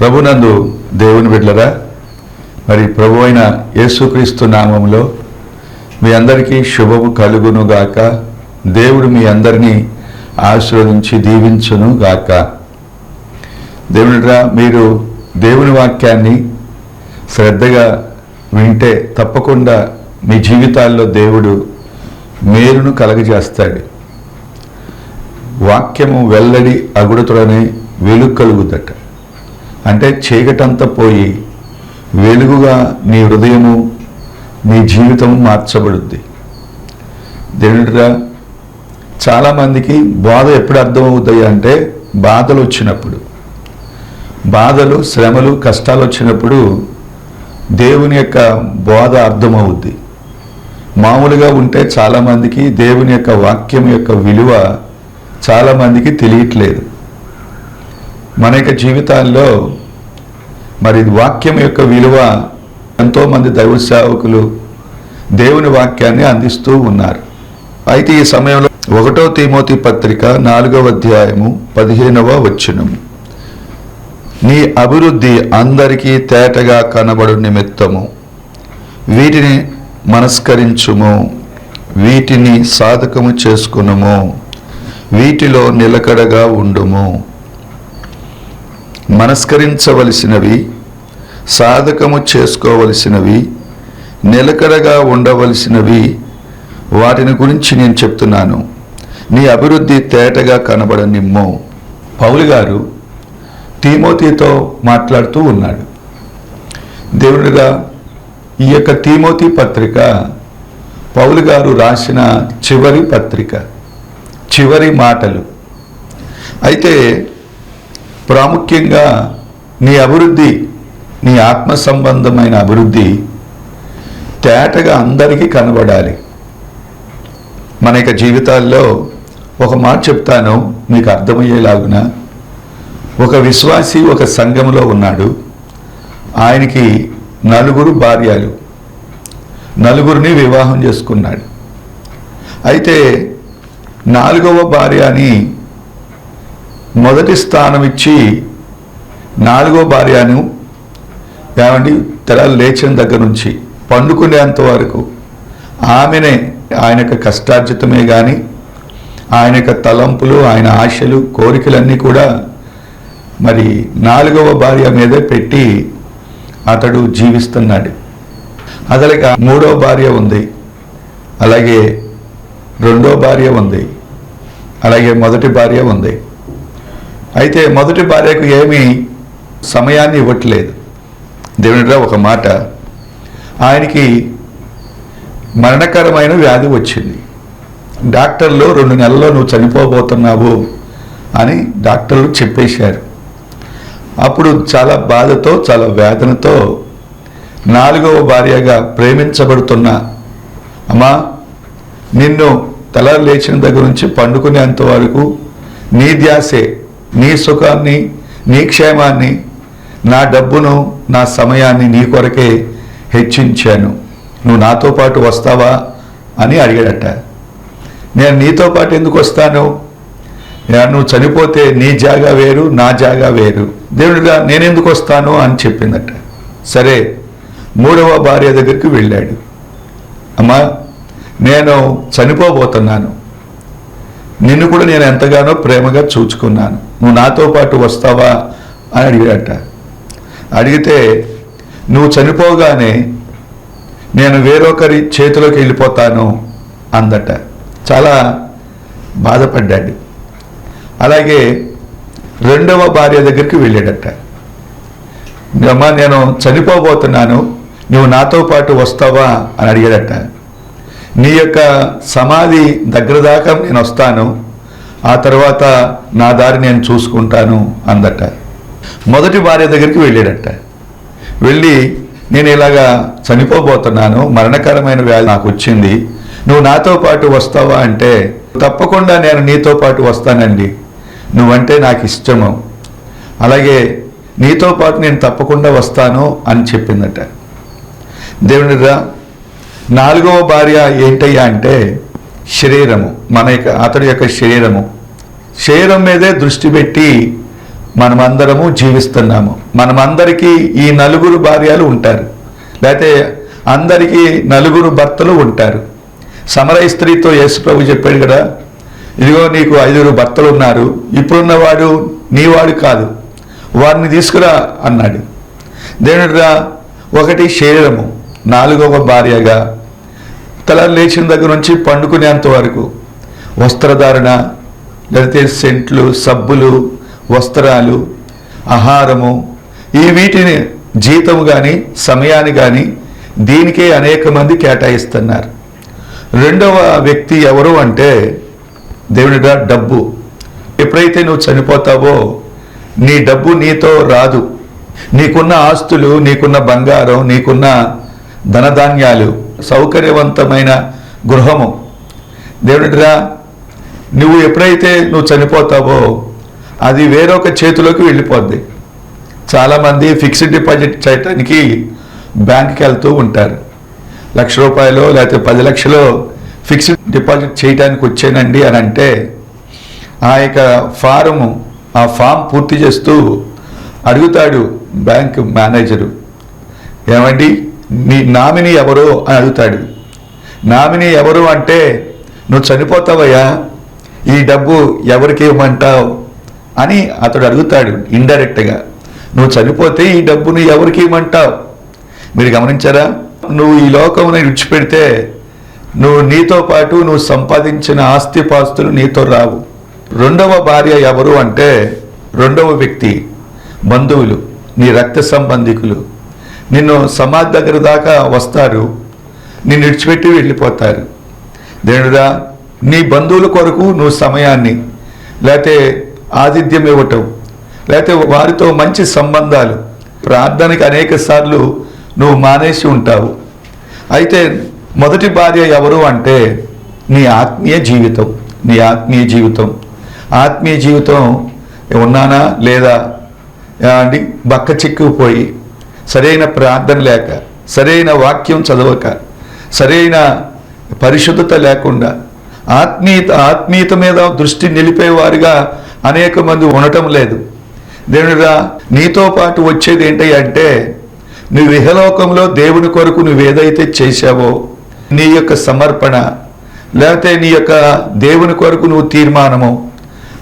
ప్రభునందు దేవుని బిడ్డలరా మరి ప్రభు అయిన యేసుక్రీస్తు నామంలో మీ అందరికీ శుభము కలుగును గాక. దేవుడు మీ అందరినీ ఆశీర్వదించి దీవించును గాక. దేవునిరా మీరు దేవుని వాక్యాన్ని శ్రద్ధగా వింటే తప్పకుండా మీ జీవితాల్లో దేవుడు మేలును కలగజేస్తాడు. వాక్యము వెల్లడి అగుడుతుడనే వెలుగు కలుగుదట. అంటే చీకటంతా పోయి వెలుగుగా నీ హృదయము నీ జీవితం మార్చబడుద్ది. దేవుడిరా చాలామందికి బాధ ఎప్పుడు అర్థమవుతాయి అంటే బాధలు వచ్చినప్పుడు బాధలు శ్రమలు కష్టాలు వచ్చినప్పుడు దేవుని యొక్క బోధ అర్థమవుద్ది. మామూలుగా ఉంటే చాలామందికి దేవుని యొక్క వాక్యం యొక్క విలువ చాలామందికి తెలియట్లేదు. మన యొక్క జీవితాల్లో మరి వాక్యం యొక్క విలువ ఎంతోమంది దైవ సేవకులు దేవుని వాక్యాన్ని అందిస్తూ ఉన్నారు. అయితే ఈ సమయంలో ఒకటో తిమోతి పత్రిక నాలుగవ అధ్యాయము పదిహేనవ వచనము నీ అభివృద్ధి అందరికీ తేటగా కనబడు నిమిత్తము. వీటిని మనస్కరించుము. వీటిని సాధకము చేసుకునుము. వీటిలో నిలకడగా ఉండుము. మనస్కరించవలసినవి సాధకము చేసుకోవలసినవి నిలకడగా ఉండవలసినవి వాటిని గురించి నేను చెప్తున్నాను. నీ అభివృద్ధి తేటగా కనబడనిమ్ము. పౌలు గారు తీమోతితో మాట్లాడుతూ ఉన్నాడు. దేవుడుగా ఈ యొక్క తీమోతి పత్రిక పౌలు గారు రాసిన చివరి పత్రిక చివరి మాటలు. అయితే ప్రాముఖ్యంగా నీ అభివృద్ధి నీ ఆత్మ సంబంధమైన అభివృద్ధి తేటగా అందరికీ కనబడాలి. మన యొక్క జీవితాల్లో ఒక మాట చెప్తాను మీకు అర్థమయ్యేలాగున. ఒక విశ్వాసి ఒక సంఘంలో ఉన్నాడు. ఆయనకి నలుగురు భార్యలు. నలుగురిని వివాహం చేసుకున్నాడు. అయితే నాలుగవ భార్య అని మొదటి స్థానం ఇచ్చి నాలుగో భార్యను ఏమండి తెరాలు లేచిన దగ్గర నుంచి పండుకునేంత వరకు ఆమెనే ఆయన యొక్క కష్టార్జితమే కానీ ఆయన యొక్క తలంపులు ఆయన ఆశలు కోరికలన్నీ కూడా మరి నాలుగవ భార్య మీదే పెట్టి అతడు జీవిస్తున్నాడు. అతనికి మూడో భార్య ఉంది. అలాగే రెండో భార్య ఉంది. అలాగే మొదటి భార్య ఉంది. అయితే మొదటి భార్యకు ఏమీ సమయాన్ని ఇవ్వట్లేదు. దేవునిరా ఒక మాట ఆయనకి మరణకరమైన వ్యాధి వచ్చింది. డాక్టర్లు రెండు నెలల్లో నువ్వు చనిపోబోతున్నావు అని డాక్టర్లు చెప్పేశారు. అప్పుడు చాలా బాధతో చాలా వేదనతో నాలుగవ భార్యగా ప్రేమించబడుతున్న అమ్మా నిన్ను తల లేచిన దగ్గర నుంచి పండుకునేంత వరకు నీ ధ్యాసే నీ సుఖాన్ని నీ క్షేమాన్ని నా డబ్బును నా సమయాన్ని నీ కొరకే హెచ్చించాను. నువ్వు నాతో పాటు వస్తావా అని అడిగాడట. నేను నీతో పాటు ఎందుకు వస్తాను? నువ్వు చనిపోతే నీ జాగా వేరు నా జాగా వేరు. దేవుడిగా నేనెందుకు వస్తాను అని చెప్పిందట. సరే మూడవ భార్య దగ్గరికి వెళ్ళాడు. అమ్మా నేను చనిపోబోతున్నాను. నిన్ను కూడా నేను ఎంతగానో ప్రేమగా చూచుకున్నాను. నువ్వు నాతో పాటు వస్తావా అని అడిగాడట. అడిగితే నువ్వు చనిపోగానే నేను వేరొకరి చేతిలోకి వెళ్ళిపోతాను అందట. చాలా బాధపడ్డాడు. అలాగే రెండవ భార్య దగ్గరికి వెళ్ళాడట. అమ్మా నేను చనిపోబోతున్నాను. నువ్వు నాతో పాటు వస్తావా? అని అడిగాడట. నీ యొక్క సమాధి దగ్గర దాకా నేను వస్తాను. ఆ తర్వాత నా దారి నేను చూసుకుంటాను అందట. మొదటి భార్య దగ్గరికి వెళ్ళాడట. వెళ్ళి నేను ఇలాగా చనిపోబోతున్నాను మరణకరమైన వ్యాధి నాకు వచ్చింది నువ్వు నాతో పాటు వస్తావా అంటే తప్పకుండా నేను నీతో పాటు వస్తానండి నువ్వంటే నాకు ఇష్టము. అలాగే నీతో పాటు నేను తప్పకుండా వస్తాను అని చెప్పిందట. దేవుడిరా నాలుగవ భార్య ఏంటయ్యా అంటే శరీరము మన యొక్క అతడి యొక్క శరీరము. శరీరం మీదే దృష్టి పెట్టి మనమందరము జీవిస్తున్నాము. మనమందరికీ ఈ నలుగురు భార్యలు ఉంటారు. లేకపోతే అందరికీ నలుగురు భర్తలు ఉంటారు. సమరయ స్త్రీతో యేసు ప్రభు చెప్పాడు కదా ఇదిగో నీకు ఐదుగురు భర్తలు ఉన్నారు. ఇప్పుడున్నవాడు నీవాడు కాదు. వారిని తీసుకురా అన్నాడు. దేవుడిరా ఒకటి శరీరము నాలుగవ భార్యగా తల లేచిన దగ్గర నుంచి పండుకునేంత వరకు వస్త్రధారణ లేకపోతే సెంట్లు సబ్బులు వస్త్రాలు ఆహారము ఈ వీటిని జీతము కానీ సమయాన్ని కానీ దీనికే అనేక మంది కేటాయిస్తున్నారు. రెండవ వ్యక్తి ఎవరు అంటే దేవునిగా డబ్బు. ఎప్పుడైతే నువ్వు చనిపోతావో నీ డబ్బు నీతో రాదు. నీకున్న ఆస్తులు నీకున్న బంగారం నీకున్న ధనధాన్యాలు సౌకర్యవంతమైన గృహము. దేవుడిరా నువ్వు ఎప్పుడైతే నువ్వు చనిపోతావో అది వేరొక చేతిలోకి వెళ్ళిపోద్ది. చాలామంది ఫిక్స్డ్ డిపాజిట్ చేయటానికి బ్యాంక్కి వెళ్తూ ఉంటారు. లక్ష రూపాయలు లేకపోతే పది లక్షలు ఫిక్స్డ్ డిపాజిట్ చేయడానికి వచ్చానండి అని అంటే ఆ యొక్క ఫారము ఆ ఫామ్ పూర్తి చేస్తూ అడుగుతాడు బ్యాంక్ మేనేజరు. ఏమండి? నీ నామిని ఎవరు అని అడుగుతాడు. నామిని ఎవరు అంటే నువ్వు చనిపోతావయ్యా ఈ డబ్బు ఎవరికి ఇవ్వమంటావు? అని అతడు అడుగుతాడు ఇండైరెక్ట్గా. నువ్వు చనిపోతే ఈ డబ్బును ఎవరికి ఇవ్వమంటావు? మీరు గమనించారా? నువ్వు ఈ లోకముని విడిచిపెడితే నువ్వు నీతో పాటు నువ్వు సంపాదించిన ఆస్తిపాస్తులు నీతో రావు. రెండవ భార్య ఎవరు అంటే రెండవ వ్యక్తి బంధువులు నీ రక్త సంబంధికులు. నిన్ను సమాధి దగ్గర దాకా వస్తారు. నిన్ను విడిచిపెట్టి వెళ్ళిపోతారు. దేవుడా నీ బంధువుల కొరకు నువ్వు సమయాన్ని లేకపోతే ఆతిథ్యం ఇవ్వటం లేకపోతే వారితో మంచి సంబంధాలు ప్రార్థనకి అనేక సార్లు నువ్వు మానేసి ఉంటావు. అయితే మొదటి భార్య ఎవరు అంటే నీ ఆత్మీయ జీవితం నీ ఆత్మీయ జీవితం. ఆత్మీయ జీవితం ఉన్నానా? లేదా? అండి బక్క చిక్కుపోయి సరైన ప్రార్థన లేక సరైన వాక్యం చదవక సరైన పరిశుద్ధత లేకుండా ఆత్మీయత ఆత్మీయత మీద దృష్టి నిలిపేవారుగా అనేక మంది ఉండటం లేదు. దేవుడిరా నీతో పాటు వచ్చేది ఏంటి అంటే నువ్వు ఇహలోకంలో దేవుని కొరకు నువ్వు ఏదైతే చేశావో నీ యొక్క సమర్పణ లేకపోతే నీ యొక్క దేవుని కొరకు నువ్వు తీర్మానము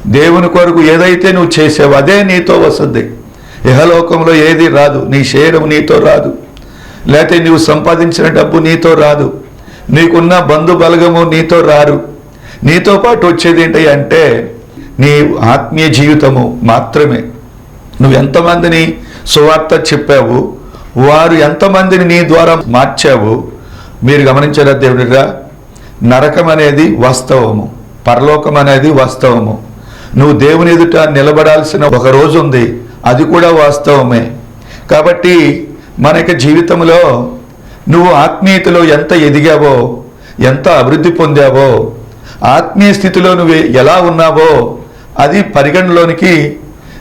దేవుని కొరకు ఏదైతే నువ్వు చేసావో అదే నీతో వస్తుంది. ఇహలోకంలో ఏది రాదు. నీ శరీరం నీతో రాదు. లేకపోతే నీవు సంపాదించిన డబ్బు నీతో రాదు. నీకున్న బంధు బలగము నీతో రారు. నీతో పాటు వచ్చేది ఏంటి అంటే నీ ఆత్మీయ జీవితము మాత్రమే. నువ్వు ఎంతమందిని సువార్త చెప్పావు వారు ఎంతమందిని నీ ద్వారా మార్చావు మీరు గమనించారా దేవుడిగా నరకం అనేది వాస్తవము. పరలోకం అనేది వాస్తవము. నువ్వు దేవుని ఎదుట నిలబడాల్సిన ఒక రోజు ఉంది. అది కూడా వాస్తవమే. కాబట్టి మన యొక్క జీవితంలో నువ్వు ఆత్మీయతలో ఎంత ఎదిగావో ఎంత అభివృద్ధి పొందావో ఆత్మీయ స్థితిలో నువ్వు ఎలా ఉన్నావో అది పరిగణలోనికి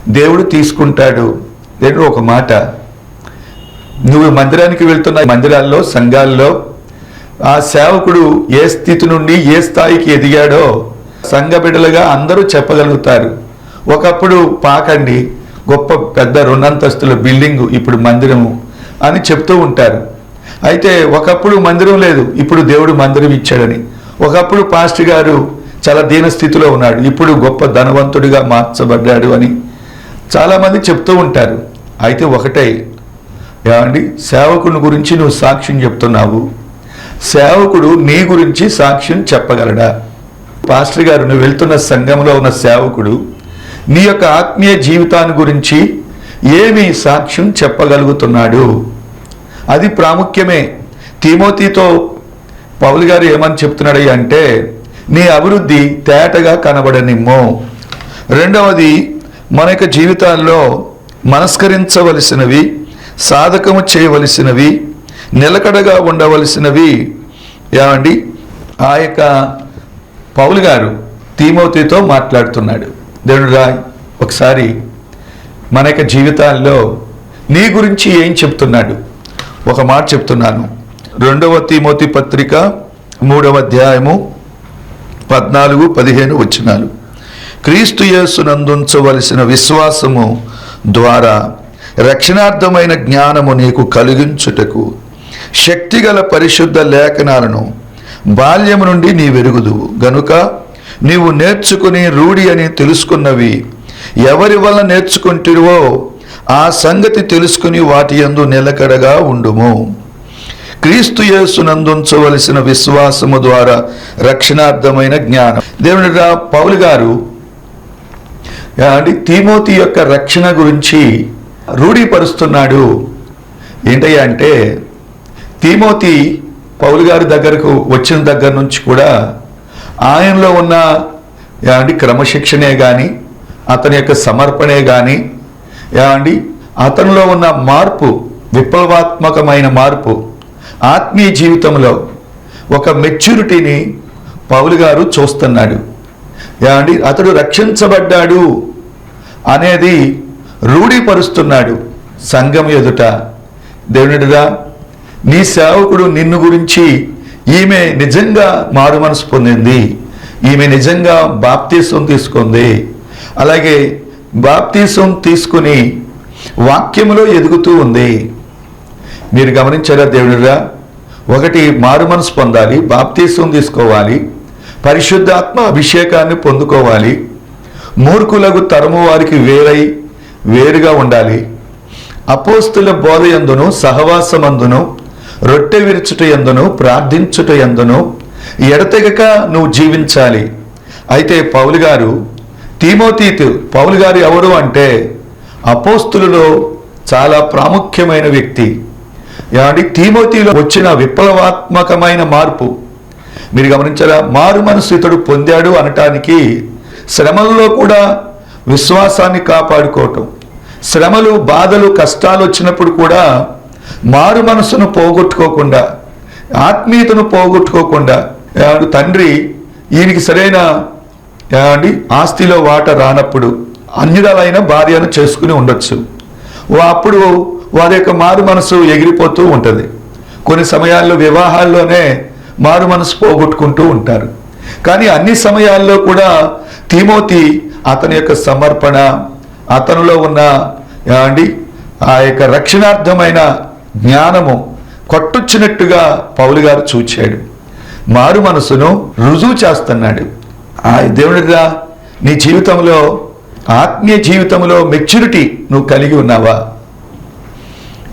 దేవుడు తీసుకుంటాడు. దేవుడు ఒక మాట. నువ్వు మందిరానికి వెళ్తున్న మందిరాల్లో సంఘాల్లో ఆ సేవకుడు ఏ స్థితి నుండి ఏ స్థాయికి ఎదిగాడో సంఘ బిడ్డలుగా అందరూ చెప్పగలుగుతారు. ఒకప్పుడు పాకండి. గొప్ప పెద్ద రెండంతస్తుల బిల్డింగు ఇప్పుడు మందిరము అని చెప్తూ ఉంటారు. అయితే ఒకప్పుడు మందిరం లేదు ఇప్పుడు దేవుడు మందిరం ఇచ్చాడని. ఒకప్పుడు పాస్టర్ గారు చాలా దీన స్థితిలో ఉన్నాడు ఇప్పుడు గొప్ప ధనవంతుడిగా మార్చబడ్డాడు అని చాలామంది చెప్తూ ఉంటారు. అయితే ఒకటే ఏమండి సేవకుని గురించి నువ్వు సాక్ష్యం చెప్తున్నావు. సేవకుడు నీ గురించి సాక్ష్యం చెప్పగలడా? పాస్టర్ గారు నువ్వు వెళ్తున్న సంఘంలో ఉన్న సేవకుడు నీ యొక్క ఆత్మీయ జీవితాన్ని గురించి ఏమి సాక్ష్యం చెప్పగలుగుతున్నాడు? అది ప్రాముఖ్యమే. తిమోతితో పౌలు గారు ఏమని చెప్తున్నాడు అంటే నీ అభివృద్ధి తేటగా కనబడనిమ్ము. రెండవది మన యొక్క జీవితాల్లో మనస్కరించవలసినవి సాధకము చేయవలసినవి నిలకడగా ఉండవలసినవి ఏమండి? ఆ యొక్క పౌలు గారు తీమోతితో మాట్లాడుతున్నాడు. దేవుడు రాయ్ ఒకసారి మన యొక్క జీవితాల్లో నీ గురించి ఏం చెప్తున్నాడు? ఒక మాట చెప్తున్నాను. రెండవ తీమోతి పత్రిక మూడవ అధ్యాయము పద్నాలుగు పదిహేను వచ్చినాలు క్రీస్తు యేసునందుంచవలసిన విశ్వాసము ద్వారా రక్షణార్థమైన జ్ఞానము నీకు కలిగించుటకు శక్తిగల పరిశుద్ధ లేఖనాలను బాల్యము నుండి నీ వెరుగుదువు. గనుక నీవు నేర్చుకుని రూఢి అని తెలుసుకున్నవి. ఎవరి వల్ల నేర్చుకుంటువో ఆ సంగతి తెలుసుకుని వాటి యందు నిలకడగా ఉండుము. క్రీస్తు యేసునందుంచవలసిన విశ్వాసము ద్వారా రక్షణార్థమైన జ్ఞానం. దేవునిగా పౌలు గారు అంటే తిమోతి యొక్క రక్షణ గురించి రూఢీపరుస్తున్నాడు. ఏంటయ్యా అంటే తిమోతి పౌలు గారి దగ్గరకు వచ్చిన దగ్గర నుంచి కూడా ఆయనలో ఉన్న ఏమండి క్రమశిక్షణే కానీ అతని యొక్క సమర్పణే కానీ ఏమండి అతనిలో ఉన్న మార్పు విప్లవాత్మకమైన మార్పు ఆత్మీయ జీవితంలో ఒక మెచ్యూరిటీని పౌలు గారు చూస్తున్నాడు. ఏమండి అతడు రక్షించబడ్డాడు అనేది రూఢీపరుస్తున్నాడు సంఘం ఎదుట. దేవునిడుగా నీ సేవకుడు నిన్ను గురించి ఈమె నిజంగా మారు మనసు పొందింది. ఈమె నిజంగా బాప్తీసం తీసుకుంది. అలాగే బాప్తీసం తీసుకుని వాక్యములో ఎదుగుతూ ఉంది. మీరు గమనించారా దేవుడిరా? ఒకటి మారు మనసు పొందాలి బాప్తీసం తీసుకోవాలి పరిశుద్ధాత్మ అభిషేకాన్ని పొందుకోవాలి మూర్ఖులకు తరము వారికి వేరై వేరుగా ఉండాలి. అపోస్తుల బోధయందును సహవాసమందును రొట్టె విరుచుట ఎందును ప్రార్థించుట ఎందును ఎడతెగక నువ్వు జీవించాలి. అయితే పౌలు గారు తీమోతీతు పౌలు గారు ఎవరు అంటే అపోస్తులలో చాలా ప్రాముఖ్యమైన వ్యక్తి. ఏమండి? తీమోతిలో వచ్చిన విప్లవాత్మకమైన మార్పు. మీరు గమనించారా? మారు మనసు ఇతడు పొందాడు అనటానికి శ్రమల్లో కూడా విశ్వాసాన్ని కాపాడుకోవటం. శ్రమలు బాధలు కష్టాలు వచ్చినప్పుడు కూడా మారు మనసును పోగొట్టుకోకుండా ఆత్మీయతను పోగొట్టుకోకుండా తండ్రి ఈయనకి సరైన అండి ఆస్తిలో వాట రానప్పుడు అన్యురాలైన భార్యను చేసుకుని ఉండొచ్చు. అప్పుడు వారి యొక్క మారు మనసు ఎగిరిపోతూ ఉంటుంది. కొన్ని సమయాల్లో వివాహాల్లోనే మారు మనసు పోగొట్టుకుంటూ ఉంటారు. కానీ అన్ని సమయాల్లో కూడా తిమోతి అతని యొక్క సమర్పణ అతనిలో ఉన్న అండి ఆ యొక్క రక్షణార్థమైన జ్ఞానము కొట్టొచ్చినట్టుగా పౌలు గారు చూచాడు. మారు మనసును రుజువు చేస్తున్నాడు. ఆ దేవుడిరా నీ జీవితంలో ఆత్మీయ జీవితంలో మెచ్యూరిటీ నువ్వు కలిగి ఉన్నావా?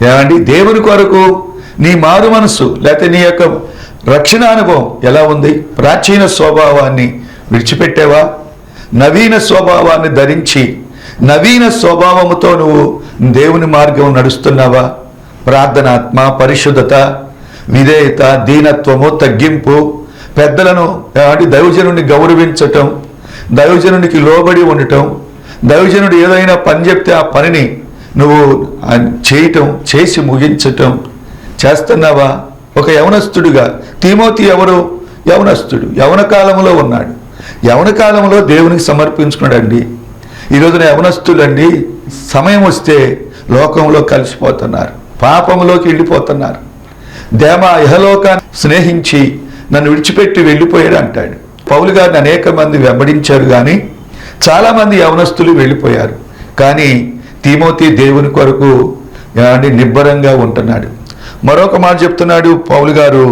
ఏమండి? దేవుని కొరకు నీ మారు మనసు లేకపోతే నీ యొక్క రక్షణ అనుభవం ఎలా ఉంది? ప్రాచీన స్వభావాన్ని విడిచిపెట్టావా? నవీన స్వభావాన్ని ధరించి నవీన స్వభావముతో నువ్వు దేవుని మార్గం నడుస్తున్నావా? ప్రార్థనాత్మ పరిశుద్ధత విధేయత దీనత్వము తగ్గింపు పెద్దలను అంటే దైవజనుడిని గౌరవించటం దైవజనునికి లోబడి ఉండటం దైవజనుడు ఏదైనా పని చెప్తే ఆ పనిని నువ్వు చేయటం చేసి ముగించటం చేస్తున్నావా? ఒక యవనస్తుడుగా. తిమోతి ఎవరు? యవనస్తుడు. యవన కాలంలో ఉన్నాడు. యవన కాలంలో దేవునికి సమర్పించుకున్నాడండి. ఈ రోజున యవనస్తులండి సమయం వస్తే లోకంలో కలిసిపోతున్నారు. పాపంలోకి వెళ్ళిపోతున్నారు. దేమ ఇహలోకాన్ని స్నేహించి నన్ను విడిచిపెట్టి వెళ్ళిపోయాడు అంటాడు. పౌలు గారిని అనేక మంది వెంబడించారు కానీ చాలామంది యవనస్తులు వెళ్ళిపోయారు. కానీ తిమోతి దేవుని కొరకు అంటే నిబ్బరంగా ఉంటున్నాడు. మరొక మాట చెప్తున్నాడు పౌలు గారు.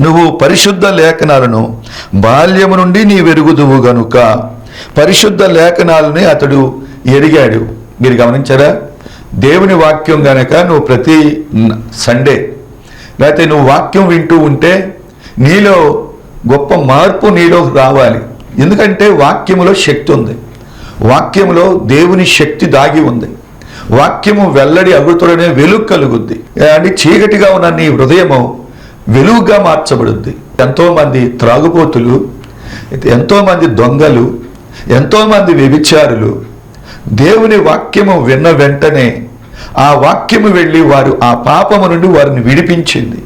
నువ్వు పరిశుద్ధ లేఖనాలను బాల్యము నుండి నీ వెరుగుదువు గనుక పరిశుద్ధ లేఖనాలని అతడు ఎరిగాడు. మీరు గమనించారా? దేవుని వాక్యం గనక నువ్వు ప్రతి సండే లేకపోతే నువ్వు వాక్యం వింటూ ఉంటే నీలో గొప్ప మార్పు నీలో రావాలి. ఎందుకంటే వాక్యములో శక్తి ఉంది. వాక్యములో దేవుని శక్తి దాగి ఉంది. వాక్యము వెల్లడి అగుతుడనే వెలుగు కలుగుద్ది. అంటే చీకటిగా ఉన్న నీ హృదయము వెలుగుగా మార్చబడుద్ది. ఎంతోమంది త్రాగుపోతులు ఎంతోమంది దొంగలు ఎంతోమంది వ్యభిచారులు దేవుని వాక్యము విన్న వెంటనే ఆ వాక్యము వెళ్ళి వారు ఆ పాపము నుండి వారిని విడిపించింది.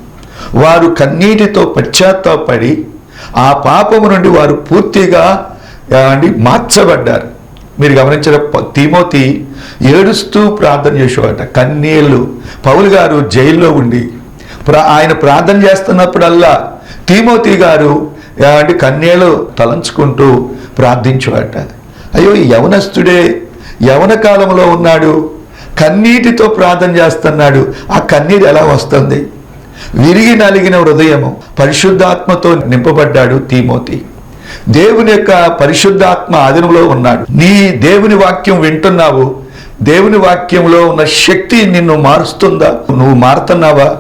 వారు కన్నీటితో పశ్చాత్తాపడి ఆ పాపము నుండి వారు పూర్తిగా అండి మార్చబడ్డారు. మీరు గమనించిన ప- తిమోతి ఏడుస్తూ ప్రార్థన చేసేవాట. కన్నీళ్ళు. పౌలు గారు జైల్లో ఉండి ప్రా ఆయన ప్రార్థన చేస్తున్నప్పుడల్లా తిమోతి గారు అంటే కన్నీళ్ళు తలంచుకుంటూ ప్రార్థించేవాట. అయ్యో యవనస్తుడే యవన కాలంలో ఉన్నాడు. కన్నీటితో ప్రార్థన చేస్తున్నాడు. ఆ కన్నీరు ఎలా వస్తుంది? విరిగి నలిగిన హృదయము పరిశుద్ధాత్మతో నింపబడ్డాడు తీమోతి. దేవుని యొక్క పరిశుద్ధాత్మ ఆధీనంలో ఉన్నాడు. నీ దేవుని వాక్యం వింటున్నావు. దేవుని వాక్యంలో ఉన్న శక్తి నిన్ను మారుస్తుందా? నువ్వు మారుతున్నావా?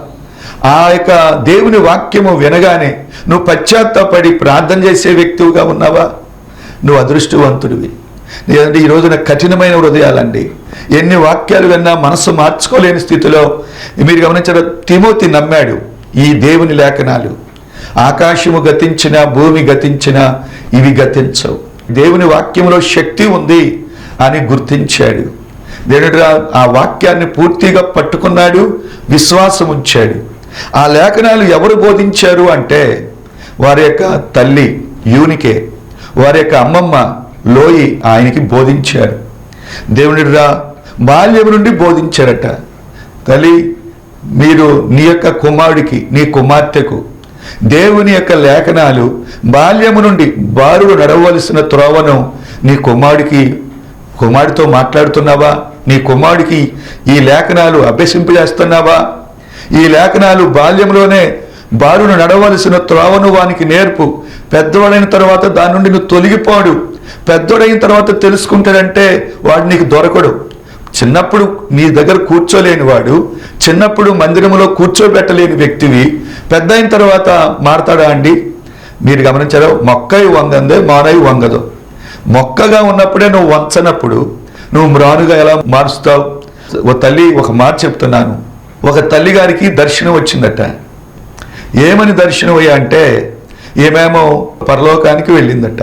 ఆ యొక్క దేవుని వాక్యము వినగానే నువ్వు పశ్చాత్తాపడి ప్రార్థన చేసే వ్యక్తివిగా ఉన్నావా? నువ్వు అదృష్టవంతుడివి. లేదంటే ఈ రోజున కఠినమైన హృదయాలండి. ఎన్ని వాక్యాలు విన్నా మనసు మార్చుకోలేని స్థితిలో మీరు గమనించారు తిమోతి నమ్మాడు ఈ దేవుని లేఖనాలు. ఆకాశము గతించిన భూమి గతించిన ఇవి గతించవు. దేవుని వాక్యంలో శక్తి ఉంది అని గుర్తించాడు. దేవుడు ఆ వాక్యాన్ని పూర్తిగా పట్టుకున్నాడు విశ్వాసం ఉంచాడు. ఆ లేఖనాలు ఎవరు బోధించారు అంటే వారి యొక్క తల్లి యూనికే వారి యొక్క అమ్మమ్మ లోయి ఆయనకి బోధించారు దేవునిరా బాల్యం నుండి బోధించారట. తల్లి మీరు నీ యొక్క కుమారుడికి నీ కుమార్తెకు దేవుని యొక్క లేఖనాలు బాల్యము నుండి బారుడు నడవలసిన త్రోవను నీ కుమారుడికి కుమారుడితో మాట్లాడుతున్నావా? నీ కుమారుడికి ఈ లేఖనాలు అభ్యసింపజేస్తున్నావా? ఈ లేఖనాలు బాల్యంలోనే బారును నడవలసిన త్రోవను వానికి నేర్పు. పెద్దవాడైన తర్వాత దాని నుండి నువ్వు తొలగిపోడు. పెద్దోడైన తర్వాత తెలుసుకుంటాడంటే వాడు నీకు దొరకడు. చిన్నప్పుడు నీ దగ్గర కూర్చోలేని వాడు చిన్నప్పుడు మందిరంలో కూర్చోబెట్టలేని వ్యక్తివి. పెద్ద అయిన తర్వాత మారతాడా అండి? మీరు గమనించారో మొక్కై వంగందే మానవి వంగదు. మొక్కగా ఉన్నప్పుడే నువ్వు వంచనప్పుడు నువ్వు మ్రానుగా ఎలా మారుస్తావు? ఓ తల్లి ఒక మాట చెప్తున్నాను. ఒక తల్లి గారికి దర్శనం వచ్చిందట. ఏమని దర్శనం అయ్యా అంటే ఏమేమో పరలోకానికి వెళ్ళిందట.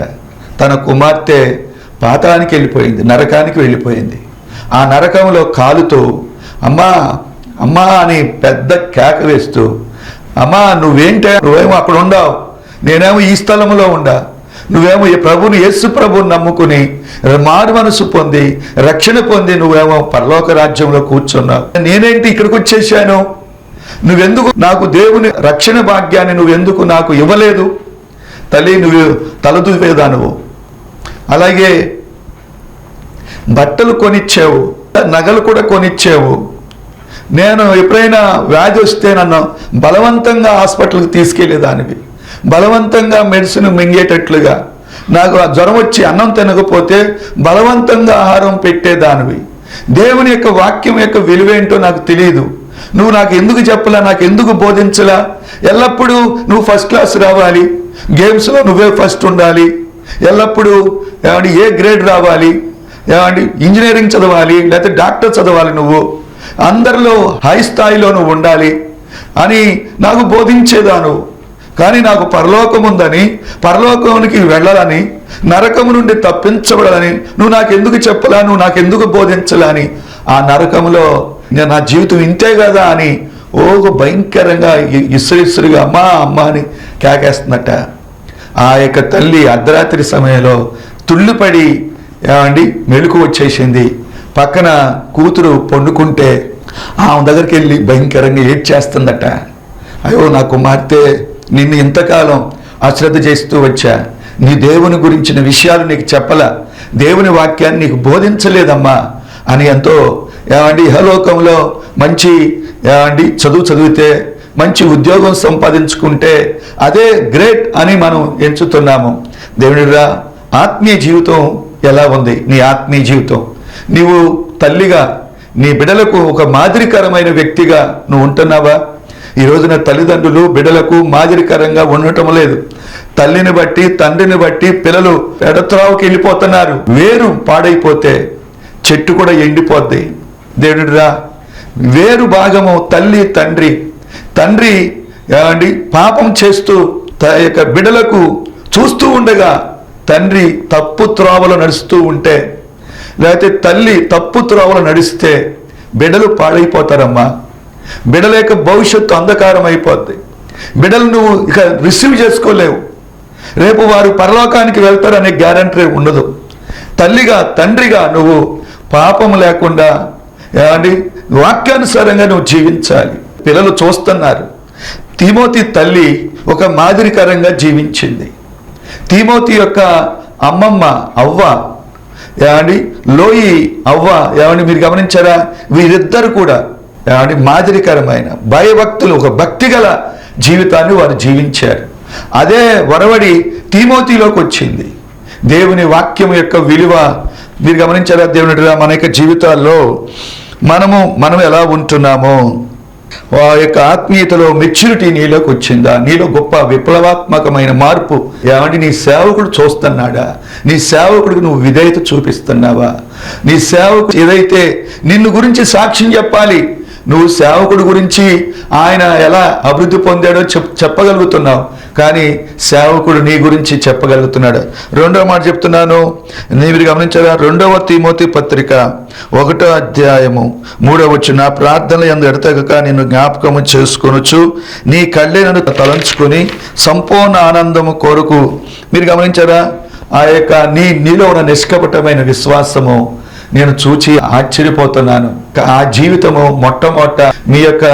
తన కుమార్తె పాతానికి వెళ్ళిపోయింది నరకానికి వెళ్ళిపోయింది. ఆ నరకంలో కాలుతో అమ్మా అమ్మా అని పెద్ద కేక వేస్తూ అమ్మా నువ్వేంటే? నువ్వేమో అక్కడ ఉండవు నేనేమో ఈ స్థలంలో ఉండా. నువ్వేమో ఈ ప్రభుని యేసు ప్రభుని నమ్ముకుని మారు మనసు పొంది రక్షణ పొంది నువ్వేమో పరలోక రాజ్యంలో కూర్చున్నావు. నేనేంటి ఇక్కడికి వచ్చేసాను? నువ్వెందుకు నాకు దేవుని రక్షణ భాగ్యాన్ని నువ్వెందుకు నాకు ఇవ్వలేదు? తల్లి నువ్వు తలదువేదా నువ్వు? అలాగే బట్టలు కొనిచ్చావు నగలు కూడా కొనిచ్చావు. నేను ఎప్పుడైనా వ్యాధి వస్తే నన్ను బలవంతంగా హాస్పిటల్కి తీసుకెళ్ళేదానివి. బలవంతంగా మెడిసిన్ మింగేటట్లుగా. నాకు ఆ జ్వరం వచ్చి అన్నం తినకపోతే బలవంతంగా ఆహారం పెట్టేదానివి. దేవుని యొక్క వాక్యం యొక్క విలువేంటో నాకు తెలియదు నువ్వు నాకు ఎందుకు చెప్పలా నాకు ఎందుకు బోధించలా? ఎల్లప్పుడూ నువ్వు ఫస్ట్ క్లాస్ రావాలి. గేమ్స్లో నువ్వే ఫస్ట్ ఉండాలి. ఎల్లప్పుడూ ఏమండి ఏ గ్రేడ్ రావాలి? ఏమండి ఇంజనీరింగ్ చదవాలి లేకపోతే డాక్టర్ చదవాలి నువ్వు? అందరిలో హై స్థాయిలో నువ్వు ఉండాలి అని నాకు బోధించేదాను. కానీ నాకు పరలోకం ఉందని పరలోకానికి వెళ్ళాలని నరకము నుండి తప్పించబడాలని నువ్వు నాకు ఎందుకు చెప్పలా నువ్వు నాకు ఎందుకు బోధించలా అని ఆ నరకములో నేను నా జీవితం ఇంతే కదా అని ఓ భయంకరంగా ఇ- ఇసురిసురుగా అమ్మా అమ్మా అని కేకేస్తున్నట్ట. ఆ యొక్క తల్లి అర్ధరాత్రి సమయంలో తుళ్ళుపడి ఏమండి మెలకు వచ్చేసింది. పక్కన కూతురు పండుకుంటే ఆమె దగ్గరికి వెళ్ళి భయంకరంగా ఏడ్చేస్తుందట. అయ్యో నా కుమార్తె నిన్ను ఇంతకాలం అశ్రద్ధ చేస్తూ వచ్చా. నీ దేవుని గురించిన విషయాలు నీకు చెప్పలా. దేవుని వాక్యాన్ని నీకు బోధించలేదమ్మా అని ఎంతో ఏమండి ఇహలోకంలో మంచి ఏమండి చదువు చదివితే మంచి ఉద్యోగం సంపాదించుకుంటే అదే గ్రేట్ అని మనం ఎంచుతున్నాము. దేవుడిరా ఆత్మీయ జీవితం ఎలా ఉంది? నీ ఆత్మీయ జీవితం. నీవు తల్లిగా నీ బిడలకు ఒక మాదిరికరమైన వ్యక్తిగా నువ్వు ఉంటున్నావా? ఈ రోజున తల్లిదండ్రులు బిడలకు మాదిరికరంగా ఉండటం లేదు. తల్లిని బట్టి తండ్రిని బట్టి పిల్లలు ఎడత్రావుకి వెళ్ళిపోతున్నారు. వేరు పాడైపోతే చెట్టు కూడా ఎండిపోద్ది. దేవుడిరా వేరు భాగము తల్లి తండ్రి తండ్రి ఏమండి పాపం చేస్తూ తన యొక్క బిడలకు చూస్తూ ఉండగా తండ్రి తప్పు త్రోవలు నడుస్తూ ఉంటే లేకపోతే తల్లి తప్పు త్రోవలు నడిస్తే బిడలు పాడైపోతారమ్మా. బిడల యొక్క భవిష్యత్తు అంధకారం అయిపోద్ది బిడలు నువ్వు ఇక రిసీవ్ చేసుకోలేవు. రేపు వారు పరలోకానికి వెళ్తారనే గ్యారంటీ ఉండదు. తల్లిగా తండ్రిగా నువ్వు పాపం లేకుండా ఏమండి వాక్యానుసారంగా నువ్వు జీవించాలి. పిల్లలు చూస్తున్నారు. తిమోతి తల్లి ఒక మాదిరికరంగా జీవించింది. తిమోతి యొక్క అమ్మమ్మ అవ్వ ఏమండి లోయి అవ్వ ఏమండి మీరు గమనించారా? వీరిద్దరు కూడా ఏమండి మాదిరికరమైన భయభక్తులు ఒక భక్తి గల జీవితాన్ని వారు జీవించారు. అదే వరవడి తిమోతిలోకి వచ్చింది. దేవుని వాక్యం యొక్క విలువ మీరు గమనించారా? దేవుని మన యొక్క జీవితాల్లో మనము మనం ఎలా ఉంటున్నామో ఆ యొక్క ఆత్మీయతలో మెచ్యూరిటీ నీలోకి వచ్చిందా? నీలో గొప్ప విప్లవాత్మకమైన మార్పు ఏమంటే నీ సేవకుడు చూస్తున్నాడా? నీ సేవకుడికి నువ్వు విధేయత చూపిస్తున్నావా? నీ సేవకు ఏదైతే నిన్ను గురించి సాక్ష్యం చెప్పాలి నువ్వు సేవకుడి గురించి ఆయన ఎలా అభివృద్ధి పొందాడో చెప్ చెప్పగలుగుతున్నావు. కానీ సేవకుడు నీ గురించి చెప్పగలుగుతున్నాడు. రెండవ మాట చెప్తున్నాను. మీరు గమనించారా? రెండవ తిమోతి పత్రిక ఒకటో అధ్యాయము మూడవ వచ్చు నా ప్రార్థనలు ఎందు ఎడతగక నేను జ్ఞాపకము చేసుకొనొచ్చు నీ కళ్ళే నన్ను తలంచుకొని సంపూర్ణ ఆనందము కొరకు. మీరు గమనించారా? ఆ యొక్క నీ నీలో ఉన్న నిష్కపటమైన విశ్వాసము నేను చూచి ఆశ్చర్యపోతున్నాను. ఆ జీవితము మొట్టమొదట మీ యొక్క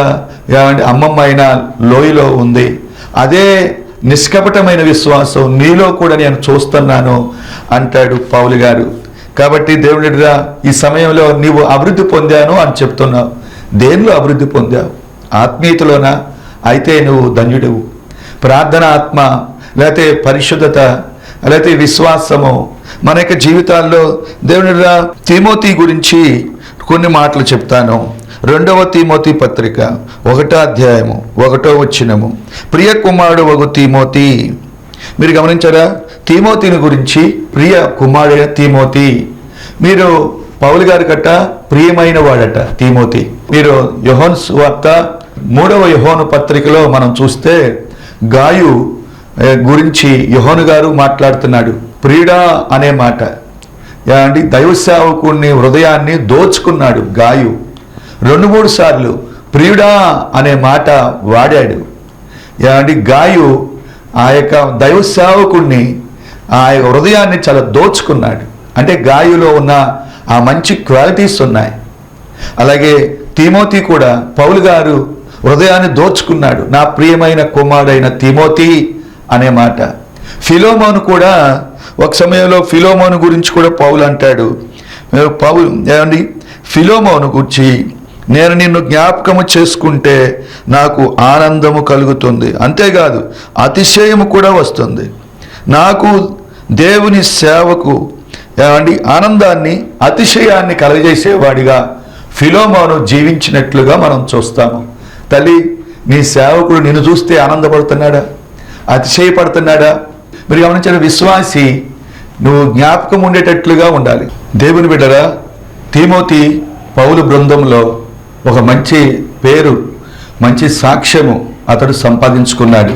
అమ్మమ్మ అయిన లోయలో ఉంది. అదే నిష్కపటమైన విశ్వాసం నీలో కూడా నేను చూస్తున్నాను అంటాడు పౌలు గారు. కాబట్టి దేవుడిరా ఈ సమయంలో నీవు అభివృద్ధి పొందాను అని చెప్తున్నావు. దేనిలో అభివృద్ధి పొందావు? ఆత్మీయతలోనా? అయితే నువ్వు ధన్యుడవు. ప్రార్థన ఆత్మ లేకపోతే పరిశుద్ధత లేకపోతే విశ్వాసము మన యొక్క జీవితాల్లో దేవుని తిమోతి గురించి కొన్ని మాటలు చెప్తాను. రెండవ తిమోతి పత్రిక ఒకటో అధ్యాయము ఒకటో వచ్చినము ప్రియ కుమారుడు ఒక తిమోతి. మీరు గమనించారా? తిమోతిని గురించి ప్రియ కుమారుడైన తిమోతి. మీరు పౌలు గారి కట్ట ప్రియమైన వాడట తిమోతి. మీరు యోహోన్ వార్త మూడవ యోహోను పత్రికలో మనం చూస్తే గాయు గురించి యోహోను గారు మాట్లాడుతున్నాడు. ప్రియుడా అనే మాట. ఏమండి దైవ సేవకుని హృదయాన్ని దోచుకున్నాడు గాయు. రెండు మూడు సార్లు ప్రియుడా అనే మాట వాడాడు. ఏమండి గాయు ఆ యొక్క దైవ సేవకుణ్ణి ఆ యొక్క హృదయాన్ని చాలా దోచుకున్నాడు. అంటే గాయులో ఉన్న ఆ మంచి క్వాలిటీస్ ఉన్నాయి. అలాగే తిమోతి కూడా పౌలు గారు హృదయాన్ని దోచుకున్నాడు. నా ప్రియమైన కుమారుడైన తిమోతి అనే మాట. ఫిలోమోను కూడా ఒక సమయంలో ఫిలోమోను గురించి కూడా పౌలు అంటాడు. పౌలు ఏమండి? ఫిలోమోను గురించి నేను నిన్ను జ్ఞాపకము చేసుకుంటే నాకు ఆనందము కలుగుతుంది. అంతేకాదు అతిశయము కూడా వస్తుంది. నాకు దేవుని సేవకు ఏమండి? ఆనందాన్ని అతిశయాన్ని కలగజేసేవాడిగా ఫిలోమోను జీవించినట్లుగా మనం చూస్తాము. తల్లి నీ సేవకుడు నిన్ను చూస్తే ఆనందపడుతున్నాడా? అతిశయపడుతున్నాడా? మీరు గమనించిన విశ్వాసి నువ్వు జ్ఞాపకం ఉండేటట్లుగా ఉండాలి. దేవుని బిడ్డరా తిమోతి పౌలు బృందంలో ఒక మంచి పేరు మంచి సాక్ష్యము అతడు సంపాదించుకున్నాడు.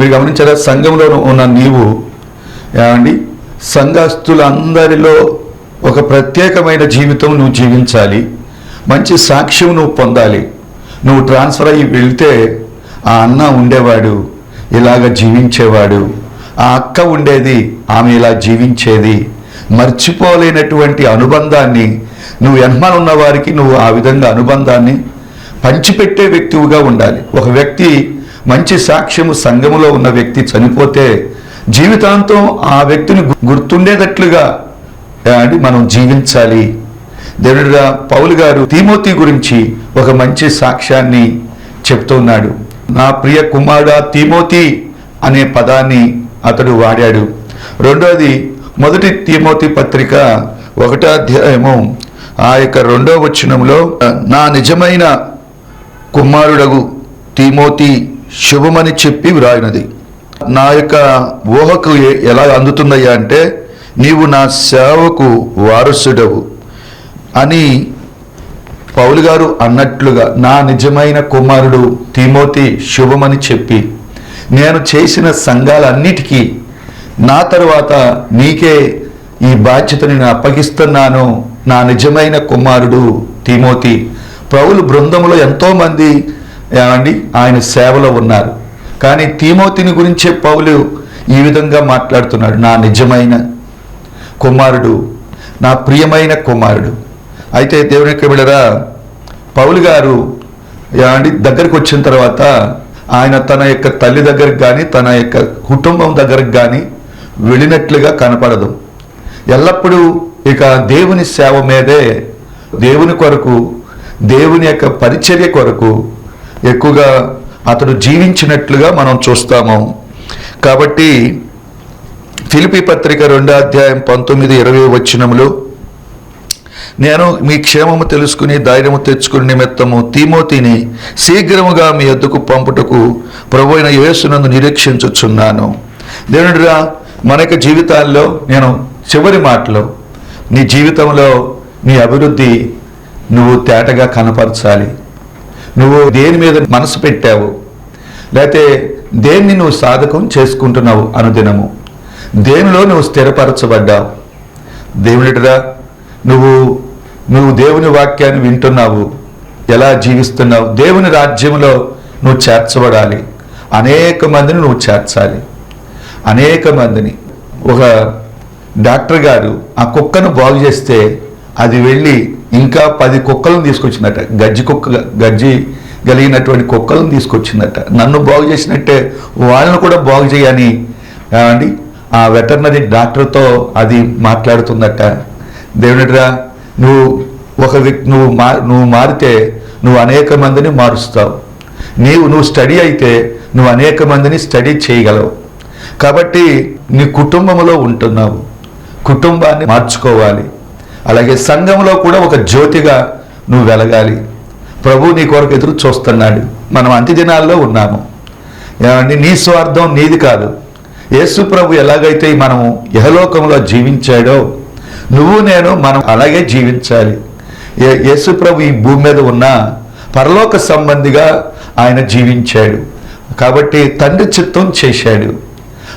మీరు గమనించారా సంఘంలో ఉన్న నీవు ఏమండి సంఘస్థులందరిలో ఒక ప్రత్యేకమైన జీవితం నువ్వు జీవించాలి. మంచి సాక్ష్యం నువ్వు పొందాలి. నువ్వు ట్రాన్స్ఫర్ అయ్యి వెళ్తే ఆ అన్న ఉండేవాడు. ఇలాగ జీవించేవాడు. ఆ అక్క ఉండేది ఆమె ఇలా జీవించేది. మర్చిపోలేనటువంటి అనుబంధాన్ని నువ్వు వెనమాల ఉన్న వారికి నువ్వు ఆ విధంగా అనుబంధాన్ని పంచిపెట్టే వ్యక్తివుగా ఉండాలి. ఒక వ్యక్తి మంచి సాక్ష్యము సంఘములో ఉన్న వ్యక్తి చనిపోతే జీవితాంతం ఆ వ్యక్తిని గుర్తుండేటట్లుగా మనం జీవించాలి. దేవుడిగా పౌలు గారు తిమోతి గురించి ఒక మంచి సాక్ష్యాన్ని చెప్తున్నాడు. నా ప్రియ కుమారుడా తిమోతి అనే పదాన్ని అతడు వాడాడు. రెండోది మొదటి తిమోతి పత్రిక ఒకటో అధ్యాయము ఆ యొక్క రెండో వచనంలో నా నిజమైన కుమారుడగు తిమోతి శుభమని చెప్పి వ్రాయినది. నా యొక్క ఊహకు ఎలా అందుతుందయ్యా అంటే నీవు నా సేవకు వారసుడవు అని పౌలు గారు అన్నట్లుగా నా నిజమైన కుమారుడు తిమోతి శుభమని చెప్పి నేను చేసిన సంఘాలన్నిటికీ నా తర్వాత నీకే ఈ బాధ్యతని నేను అప్పగిస్తున్నాను. నా నిజమైన కుమారుడు తిమోతి. పౌలు బృందంలో ఎంతోమంది ఏమండి ఆయన సేవలో ఉన్నారు. కానీ తిమోతిని గురించే పౌలు ఈ విధంగా మాట్లాడుతున్నాడు. నా నిజమైన కుమారుడు నా ప్రియమైన కుమారుడు అయితే దేవుని యొక్క బిడరా పౌలు గారు ఏమండి దగ్గరికి వచ్చిన తర్వాత ఆయన తన యొక్క తల్లి దగ్గరికి కానీ తన యొక్క కుటుంబం దగ్గరికి కానీ వెళ్ళినట్లుగా కనపడదు. ఎల్లప్పుడూ ఇక దేవుని సేవ మీదే దేవుని కొరకు దేవుని యొక్క పరిచర్య కొరకు ఎక్కువగా అతడు జీవించినట్లుగా మనం చూస్తాము. కాబట్టి ఫిలిపి పత్రిక రెండో అధ్యాయం పంతొమ్మిది ఇరవై వచ్చినములు నేను మీ క్షేమము తెలుసుకుని ధైర్యము తెచ్చుకుని నిమిత్తము తీమోతిని శీఘ్రముగా మీ ఎద్దుకు పంపుటకు ప్రభు అయిన యేసునందు నిరీక్షించుచున్నాను. దేవునిరా మన యొక్క జీవితాల్లో నేను చివరి మాటలో నీ జీవితంలో నీ అభివృద్ధి నువ్వు తేటగా కనపరచాలి. నువ్వు దేని మీద మనసు పెట్టావు? లేకపోతే దేన్ని నువ్వు సాధకం చేసుకుంటున్నావు అనుదినము? దేనిలో నువ్వు స్థిరపరచబడ్డావు? దేవునిటిరా నువ్వు నువ్వు దేవుని వాక్యాన్ని వింటున్నావు. ఎలా జీవిస్తున్నావు? దేవుని రాజ్యంలో నువ్వు చేర్చబడాలి. అనేక మందిని నువ్వు చేర్చాలి. అనేక మందిని. ఒక డాక్టర్ గారు ఆ కుక్కను బాగు చేస్తే అది వెళ్ళి ఇంకా పది కుక్కలను తీసుకొచ్చిందట. గజ్జి కుక్క గజ్జి కలిగినటువంటి కుక్కలను తీసుకొచ్చిందట. నన్ను బాగు చేసినట్టే వాళ్ళను కూడా బాగు చేయని అండి ఆ వెటర్నరీ డాక్టర్తో అది మాట్లాడుతుందట. దేవునిరా నువ్వు ఒక వ్యక్తి నువ్వు మా నువ్వు మారితే నువ్వు అనేక మందిని మారుస్తావు. నీవు నువ్వు స్టడీ అయితే నువ్వు అనేక మందిని స్టడీ చేయగలవు. కాబట్టి నీ కుటుంబంలో ఉంటున్నావు. కుటుంబాన్ని మార్చుకోవాలి. అలాగే సంఘంలో కూడా ఒక జ్యోతిగా నువ్వు వెలగాలి. ప్రభు నీ కొరకు ఎదురు చూస్తున్నాడు. మనం అంత్య దినాల్లో ఉన్నాము. ఏమండి? నీ స్వార్థం నీది కాదు. యేసు ప్రభు ఎలాగైతే మనము యహలోకంలో జీవించాడో నువ్వు నేను మనం అలాగే జీవించాలి. ఏ- యేసు ప్రభు ఈ భూమి మీద ఉన్న పరలోక సంబంధిగా ఆయన జీవించాడు. కాబట్టి తండ్రి చిత్తం చేశాడు.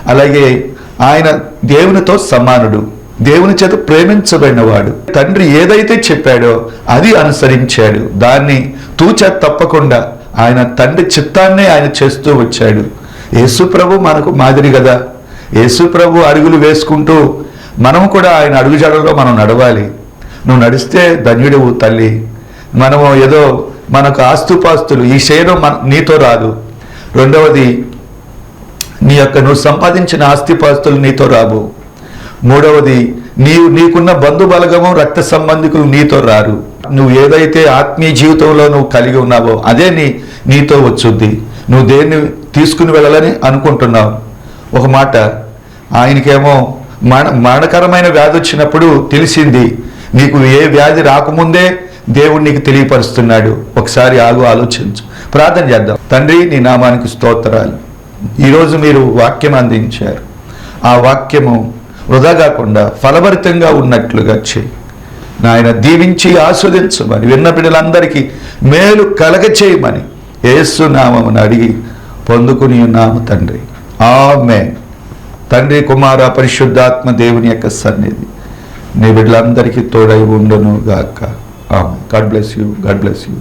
అలాగే ఆయన దేవునితో సమానుడు. దేవుని చేత ప్రేమించబడినవాడు. తండ్రి ఏదైతే చెప్పాడో అది అనుసరించాడు. దాన్ని తూచ తప్పకుండా ఆయన తండ్రి చిత్తాన్నే ఆయన చేస్తూ వచ్చాడు. యేసు ప్రభు మనకు మాదిరి కదా యేసు ప్రభు అడుగులు వేసుకుంటూ మనం కూడా ఆయన అడుగుజాడల్లో మనం నడవాలి. నువ్వు నడిస్తే ధన్యుడవు తల్లి. మనము ఏదో మనకు ఆస్తుపాస్తులు ఈ శరీరం మన నీతో రాదు. రెండవది నీ యొక్క నువ్వు సంపాదించిన ఆస్తిపాస్తులు నీతో రావు. మూడవది నీవు నీకున్న బంధుబలగము రక్త సంబంధికులు నీతో రారు. నువ్వు ఏదైతే ఆత్మీయ జీవితంలో నువ్వు కలిగి ఉన్నావో అదే నీ నీతో వచ్చుద్ది. నువ్వు దేన్ని తీసుకుని వెళ్ళాలని అనుకుంటున్నావు? ఒక మాట ఆయనకేమో మరణ మరణకరమైన వ్యాధి వచ్చినప్పుడు తెలిసింది నీకు ఏ వ్యాధి రాకముందే దేవుడు నీకు తెలియపరుస్తున్నాడు. ఒకసారి ఆగు ఆలోచించు. ప్రార్థన చేద్దాం. తండ్రి నీ నామానికి స్తోత్రాలు. ఈరోజు మీరు వాక్యం అందించారు. ఆ వాక్యము వృధా కాకుండా ఫలభరితంగా ఉన్నట్లుగా చేయి నాయన దీవించి ఆస్వాదించమని విన్న బిడ్డలందరికీ మేలు కలగ చేయమని యేసు అడిగి పొందుకుని ఉన్నాము తండ్రి. ఆమెన్. తండ్రి కుమార పరిశుద్ధాత్మ దేవుని యొక్క సన్నిధి. నీ బిడ్డలందరికీ తోడై ఉండను గాక God bless you God bless you